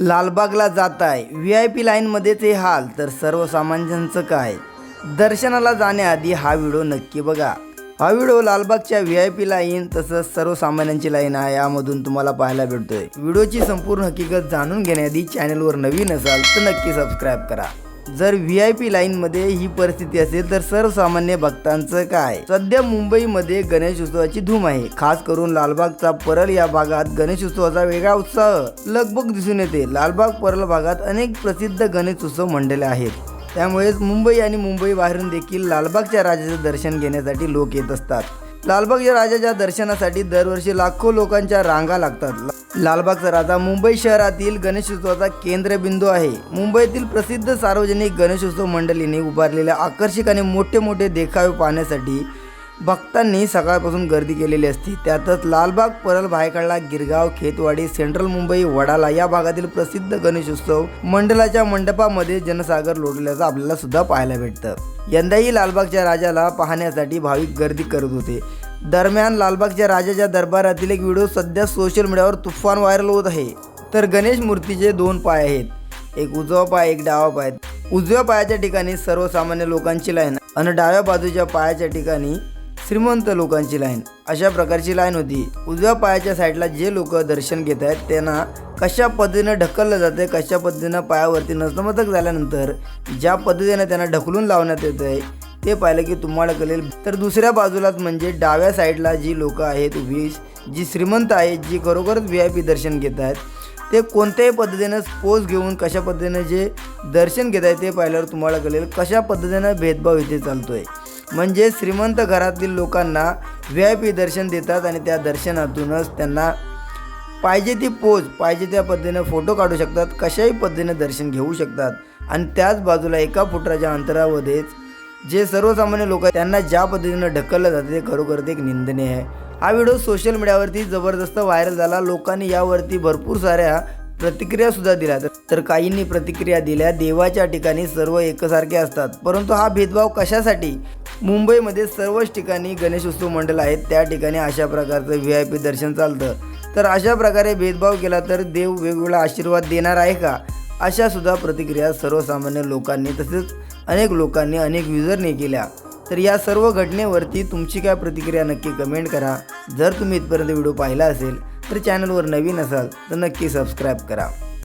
लालबागला जात आहे V I P लाईनमध्येच हे हाल तर सर्वसामान्यांचं काय? दर्शनाला जाण्याआधी हा व्हिडिओ नक्की बघा. हा व्हिडिओ लालबागच्या व्ही आय पी लाईन तसंच सर्वसामान्यांची लाईन आहे यामधून तुम्हाला पाहायला भेटतोय. व्हिडिओची संपूर्ण हकीकत जाणून घेण्याआधी चॅनलवर नवीन असाल तर नक्की सबस्क्राईब करा. जर व्ही आय पी लाईनमध्ये ही परिस्थिती असेल तर सर्वसामान्य भक्तांचं काय? सध्या मुंबईमध्ये गणेश उत्सवाची धूम आहे. खास करून लालबागचा परळ या भागात गणेश उत्सवाचा वेगळा उत्साह लगबग दिसून येते. लालबाग परळ भागात अनेक प्रसिद्ध गणेश उत्सव मंडळे आहेत. त्यामुळेच मुंबई आणि मुंबई बाहेरून देखील लालबागच्या राजाचे दर्शन घेण्यासाठी लोक येत असतात. लालबागच्या राजाच्या दर्शनासाठी दरवर्षी लाखो लोकांच्या रांगा लागतात. लालबागचा राजा मुंबई शहरातील गणेशोत्सवाचा केंद्रबिंदू आहे. मुंबईतील प्रसिद्ध सार्वजनिक गणेशोत्सव मंडळीने उभारलेल्या आकर्षक आणि मोठे मोठे देखावे पाहण्यासाठी भक्तांनी सकाळपासून गर्दी केलेली असते. त्यातच लालबाग परल भायखळा गिरगाव खेतवाडी सेंट्रल मुंबई वडाला या भागातील प्रसिद्ध गणेशोत्सव मंडळाच्या मंडपामध्ये जनसागर लोटल्याचं आपल्याला सुद्धा पाहायला भेटतं. यंदाही लालबागच्या राजाला पाहण्यासाठी भाविक गर्दी करत होते. दरम्यान लालबागच्या राजाच्या दरबारातील एक व्हिडिओ सध्या सोशल मीडियावर तुफान व्हायरल होत आहे. तर गणेश मूर्तीचे दोन पाय आहेत. एक उजवा पाय एक डावा पाय. उजव्या पायाच्या ठिकाणी सर्वसामान्य लोकांची लाईन आणि डाव्या बाजूच्या पायाच्या ठिकाणी श्रीमंत लोकांची लाईन. अशा प्रकारची लाईन होती. उजव्या पायाच्या साईडला जे लोक दर्शन घेत आहेत त्यांना कशा पद्धतीनं ढकललं जाते कशा पद्धतीनं पायावरती नसमतक झाल्यानंतर ज्या पद्धतीनं त्यांना ढकलून लावण्यात येत आहे ते पाहिलं की तुम्हाला कळेल. तर दुसऱ्या बाजूलाच म्हणजे डाव्या साईडला जी लोक आहेत उभी जी श्रीमंत आहेत जी खरोखरच व्ही आय पी दर्शन घेत आहेत ते कोणत्याही पद्धतीनं पोज घेऊन कशा पद्धतीनं जे दर्शन घेत आहे ते पाहिल्यावर तुम्हाला कळेल कशा पद्धतीनं भेदभाव इथे आहे म्हणजे श्रीमंत घरातील लोकांना व्ही आय पी दर्शन देतात आणि त्या दर्शनातूनच त्यांना पाहिजे ती पोज पाहिजे त्या पद्धतीनं फोटो काढू शकतात कशाही पद्धतीनं दर्शन घेऊ शकतात. आणि त्याच बाजूला एका फुटाच्या अंतरामध्येच जे सर्वसामान्य लोक आहेत त्यांना ज्या पद्धतीनं ढकललं जातं ते खरोखर एक निंदनीय आहे. हा व्हिडिओ सोशल मीडियावरती जबरदस्त व्हायरल झाला. लोकांनी यावरती भरपूर साऱ्या प्रतिक्रिया सुद्धा दिल्या. तर काहींनी प्रतिक्रिया दिल्या. देवाच्या ठिकाणी सर्व एकसारखे असतात. परंतु हा भेदभाव कशासाठी? मुंबईमध्ये सर्वच ठिकाणी गणेश उत्सव मंडळ आहेत. त्या ठिकाणी अशा प्रकारचं व्ही आय पी दर्शन चालतं. तर अशा प्रकारे भेदभाव केला तर देव वेगवेगळा आशीर्वाद देणार आहे का? अशा सुद्धा प्रतिक्रिया सर्वसामान्य लोकांनी तसेच अनेक लोकांनी अनेक युजरने केल्या. तर या सर्व घटनेवरती तुमची काय प्रतिक्रिया नक्की कमेंट करा. जर तुम्ही इथपर्यंत व्हिडिओ पाहिला असेल तर चॅनलवर नवीन असाल तर नक्की सबस्क्राईब करा.